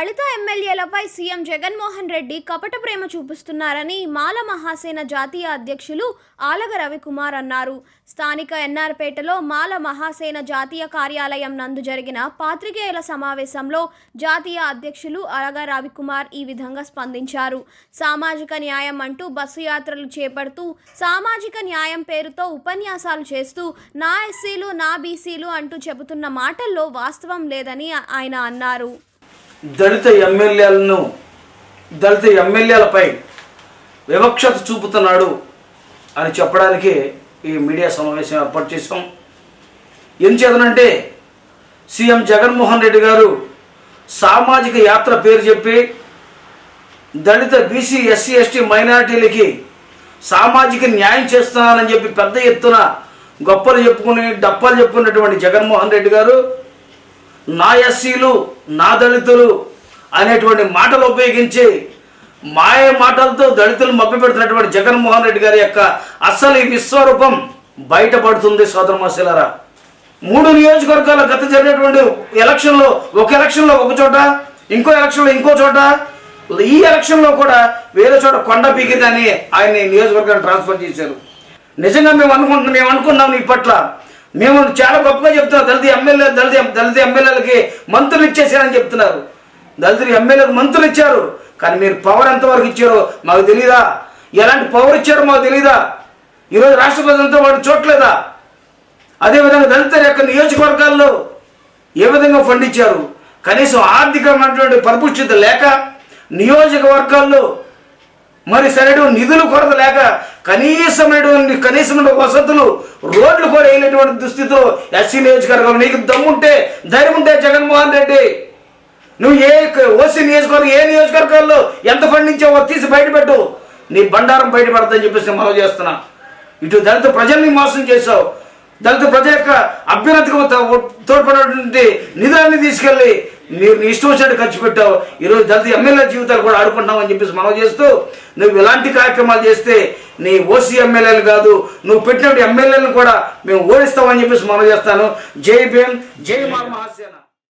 దళిత ఎమ్మెల్యేలపై సీఎం జగన్మోహన్ రెడ్డి కపట ప్రేమ చూపిస్తున్నారని మాల మహాసేన జాతీయ అధ్యక్షులు ఆలగ రవికుమార్ అన్నారు. స్థానిక ఎన్ఆర్పేటలో మాల మహాసేన జాతీయ కార్యాలయం నందు జరిగిన పాత్రికేయుల సమావేశంలో జాతీయ అధ్యక్షులు అలగ రవికుమార్ ఈ విధంగా స్పందించారు. సామాజిక న్యాయం అంటూ బస్సు యాత్రలు చేపడుతూ సామాజిక న్యాయం పేరుతో ఉపన్యాసాలు చేస్తూ నా ఎస్సీలు నా బీసీలు అంటూ చెబుతున్న మాటల్లో వాస్తవం లేదని ఆయన అన్నారు. దళిత ఎమ్మెల్యేలను దళిత ఎమ్మెల్యేలపై వివక్షత చూపుతున్నాడు అని చెప్పడానికి ఈ మీడియా సమావేశం ఏర్పాటు చేశాం. ఏం చేతనంటే సీఎం జగన్మోహన్ రెడ్డి గారు సామాజిక యాత్ర పేరు చెప్పి దళిత బీసీ ఎస్సీ ఎస్టీ మైనారిటీలకి సామాజిక న్యాయం చేస్తున్నానని చెప్పి పెద్ద ఎత్తున గొప్పలు చెప్పుకుని డప్పాలు చెప్పుకున్నటువంటి జగన్మోహన్ రెడ్డి గారు నా ఎస్సీలు నా దళితులు అనేటువంటి మాటలు ఉపయోగించి మాయ మాటలతో దళితులు మభ్యపెడుతున్నటువంటి జగన్మోహన్ రెడ్డి గారి యొక్క అసలు ఈ విశ్వరూపం బయటపడుతుంది సోదరమాశిలరా మూడు నియోజకవర్గాల గత జరిగినటువంటి ఎలక్షన్లో ఒక ఎలక్షన్లో ఒక చోట ఇంకో ఎలక్షన్లో ఇంకో చోట ఈ ఎలక్షన్లో కూడా వేరే చోట కొండ పీకిందని ఆయన నియోజకవర్గాన్ని ట్రాన్స్ఫర్ చేశారు. నిజంగా మేము అనుకుంటున్నాం మేము అనుకున్నాం ఇప్పట్లో. మేము చాలా గొప్పగా చెప్తున్నాం దళిత ఎమ్మెల్యే దళిత దళిత ఎమ్మెల్యేలకి మంత్రులు ఇచ్చేసారని చెప్తున్నారు. దళిత ఎమ్మెల్యేలకు మంత్రులు ఇచ్చారు. కానీ మీరు పవర్ ఎంతవరకు ఇచ్చారో మాకు తెలీదా? ఎలాంటి పవర్ ఇచ్చారో మాకు తెలీదా? ఈరోజు రాష్ట్ర ప్రజలతో వాడు చూడలేదా అదేవిధంగా దళితుల యొక్క నియోజకవర్గాల్లో ఏ విధంగా ఫండ్ ఇచ్చారు? కనీసం ఆర్థికమైనటువంటి పరిపుష్టిత లేక నియోజకవర్గాల్లో మరి సరైన నిధులు కొరత లేక కనీసమైనటువంటి కనీసమైన వసతులు రోడ్లు కూడా వేయనటువంటి దుస్థితిలో ఎస్సీ నియోజకవర్గం నీకు దమ్ముంటే ధైర్యం ఉంటే జగన్మోహన్ రెడ్డి. నువ్వు ఏ ఓసీ నియోజకవర్గం ఏ నియోజకవర్గాల్లో ఎంత ఫండ్ ఇచ్చావో తీసి బయటపెట్టు. నీ బండారం బయటపడదని చెప్పేసి మనం చేస్తున్నా. ఇటు దళిత ప్రజల్ని మోసం చేశావు. దళిత ప్రజల యొక్క అభ్యున్నతికి తోడ్పడినటువంటి నిధులన్నీ తీసుకెళ్ళి మీరు నీ ఇష్టం వచ్చినట్టు ఖర్చు పెట్టావు. ఈరోజు దళిత ఎమ్మెల్యే జీవితాలు కూడా ఆడుకుంటున్నావు అని చెప్పేసి మనం చేస్తూ నువ్వు ఇలాంటి కార్యక్రమాలు చేస్తే నీ ఓసీ ఎమ్మెల్యేలు కాదు నువ్వు పెట్టినటువంటి ఎమ్మెల్యేలను కూడా మేము ఓడిస్తామని చెప్పేసి మనం చేస్తాను. జై భీమ్ జై మాల మహాసేన.